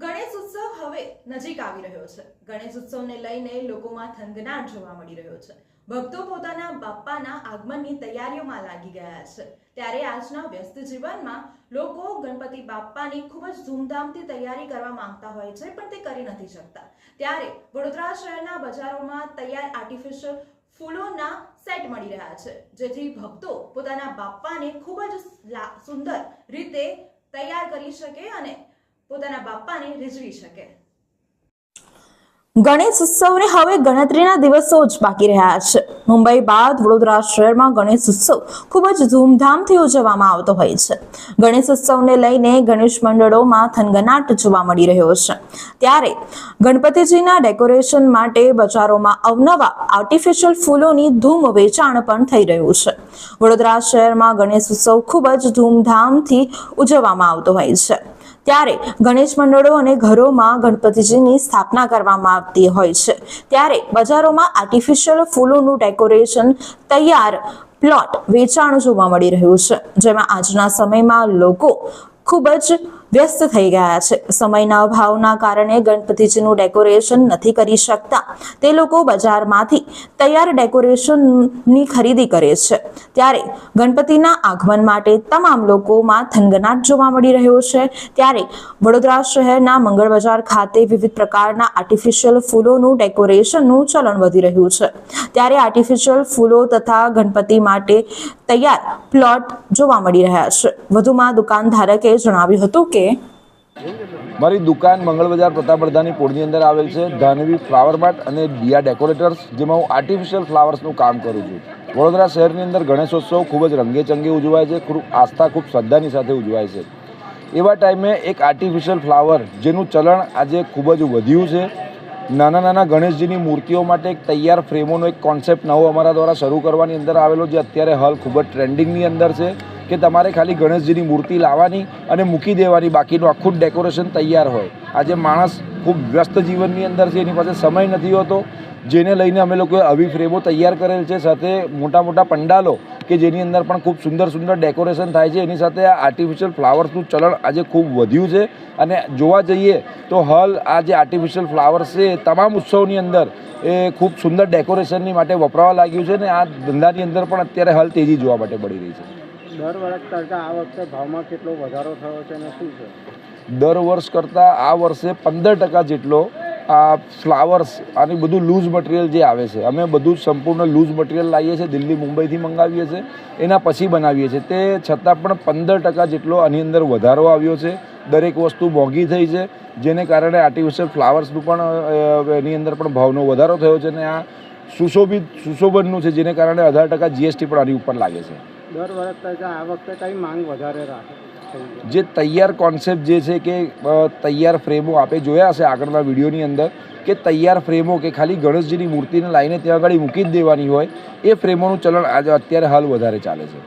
ગણેશ ઉત્સવ હવે નજીક આવી રહ્યો છે. ગણેશ ઉત્સવને લઈને લોકોમાં થનગનાટ જોવા મળી રહ્યો છે. ભક્તો પોતાના બાપ્પાના આગમનની તૈયારીઓમાં લાગી ગયા છે. ત્યારે આજના વ્યસ્ત જીવનમાં લોકો ગણપતિ બાપ્પાની ખૂબ જ ધૂમધામથી તૈયારી કરવા માંગતા હોય છે, પણ તે કરી નથી શકતા. ત્યારે વડોદરા શહેરના બજારોમાં તૈયાર આર્ટિફિશિયલ ફૂલોના સેટ મળી રહ્યા છે, જેથી ભક્તો પોતાના બાપ્પાને ખૂબ જ સુંદર રીતે તૈયાર કરી શકે અને પોતાના બાપાને રીઝવી શકે. ગણેશ ઉત્સવને હવે ગણતરીના દિવસો જ બાકી રહ્યા છે. મુંબઈ બાદ વડોદરા શહેરમાં ગણેશ ઉત્સવ ખૂબ જ ધૂમધામથી ઉજવવામાં આવતો હોય છે. ગણેશ ઉત્સવને લઈને ગણેશ મંડળોમાં થનગનાટ જોવા મળી રહ્યો છે. ત્યારે ગણપતિજીના ડેકોરેશન માટે બજારોમાં અવનવા આર્ટિફિશિયલ ફૂલોની ધૂમ વેચાણ પણ થઈ રહ્યું છે. વડોદરા શહેરમાં ગણેશ ઉત્સવ ખૂબ જ ધૂમધામથી ઉજવવામાં આવતો હોય છે. ત્યારે ગણેશ મંડળો અને ઘરોમાં ગણપતિજીની સ્થાપના કરવામાં આવતી હોય છે. ત્યારે બજારોમાં આર્ટિફિશિયલ ફૂલોનું ડેકોરેશન તૈયાર પ્લોટ વેચાણ જોવા મળી રહ્યું છે. જેમાં આજના સમયમાં લોકો ખૂબ જ વ્યસ્ત થઈ ગયા છે. સમયના અભાવના કારણે ગણપતિજીનું ડેકોરેશન નથી કરી શકતા. તે લોકો બજારમાંથી તૈયાર ડેકોરેશનની ખરીદી કરે છે. ત્યારે ગણપતિના આગમન માટે તમામ લોકોમાં થનગનાટ જોવા મળી રહ્યો છે. ત્યારે વડોદરા શહેરના મંગળ બજાર ખાતે વિવિધ પ્રકારના આર્ટિફિશિયલ ફૂલોનું ડેકોરેશનનું ચલણ વધી રહ્યું છે. ત્યારે આર્ટિફિશિયલ ફૂલો તથા ગણપતિ માટે તૈયાર પ્લોટ જોવા મળી રહ્યા છે. વધુમાં દુકાન ધારકે જણાવ્યું હતું કે મારી દુકાન મંગળ બજાર પ્રતાપબર્ધાની પોળની અંદર આવેલ છે. ધાનવી ફ્લાવર માર્ટ અને દિયા ડેકોરેટર્સ, જેમાં હું આર્ટિફિશિયલ ફ્લાવર્સનું કામ કરું છું. વડોદરા શહેરની અંદર ગણેશોત્સવ ખૂબ જ રંગેચંગે ઉજવાય છે. ખૂબ આસ્થા, ખૂબ શ્રદ્ધાની સાથે ઉજવાય છે. એવા ટાઈમે એક આર્ટિફિશિયલ ફ્લાવર જેનું ચલણ આજે ખૂબ જ વધ્યું છે. નાના નાના ગણેશજીની મૂર્તિઓ માટે એક તૈયાર ફ્રેમોનો એક કોન્સેપ્ટ નવો અમારા દ્વારા શરૂ કરવાની અંદર આવેલો, જે અત્યારે હાલ ખૂબ જ ટ્રેન્ડિંગની અંદર છે. કે તમારે ખાલી ગણેશજીની મૂર્તિ લાવવાની અને મૂકી દેવાની બાકીનું આખું ડેકોરેશન તૈયાર હોય. આજે માણસ ખૂબ વ્યસ્ત જીવનની અંદર છે, એની પાસે સમય નથી હોતો. જેને લઈને અમે લોકોએ આવી ફ્રેમો તૈયાર કરેલ છે, સાથે મોટા મોટા પંડાલો કે જેની અંદર પણ ખૂબ સુંદર સુંદર ડેકોરેશન થાય છે. એની સાથે આ આર્ટિફિશિયલ ફ્લાવર્સનું ચલણ આજે ખૂબ વધ્યું છે. અને જોવા જઈએ તો હાલ આ જે આર્ટિફિશિયલ ફ્લાવર્સ છે તમામ ઉત્સવની અંદર એ ખૂબ સુંદર ડેકોરેશનની માટે વપરાવા લાગ્યું છે ને આ ધંધાની અંદર પણ અત્યારે હાલ તેજી જોવા માટે પડી રહી છે. દર વર્ષ કરતાં આ વખતે ભાવમાં કેટલો વધારો થયો છે અને શું છે? દર વર્ષ કરતાં આ વર્ષે પંદર ટકા જેટલો આ ફ્લાવર્સ અને બધું લૂઝ મટીરિયલ જે આવે છે, અમે બધું સંપૂર્ણ લૂઝ મટીરિયલ લાવીએ છીએ, દિલ્હી મુંબઈથી મંગાવીએ છીએ, એના પછી બનાવીએ છીએ. તે છતાં પણ પંદર ટકા જેટલો આની અંદર વધારો આવ્યો છે, દરેક વસ્તુ મોંઘી થઈ છે, જેને કારણે આર્ટિફિશિયલ ફ્લાવર્સનું પણ એની અંદર પણ ભાવનો વધારો થયો છે અને આ સુશોભિત, સુશોભનનું છે, જેને કારણે અઢાર ટકા જીએસટી પણ આની ઉપર લાગે છે. દર વર્ષ આ વખતે કઈ માંગ વધારે રાખે? જે તૈયાર કોન્સેપ્ટ જે છે કે તૈયાર ફ્રેમો આપે જોયા હશે આગળના વિડીયોની અંદર, કે તૈયાર ફ્રેમો કે ખાલી ગણેશજીની મૂર્તિને લાવીને ત્યાં આગળ મૂકી જ દેવાની હોય, એ ફ્રેમોનું ચલણ આજે અત્યારે હાલ વધારે ચાલે છે.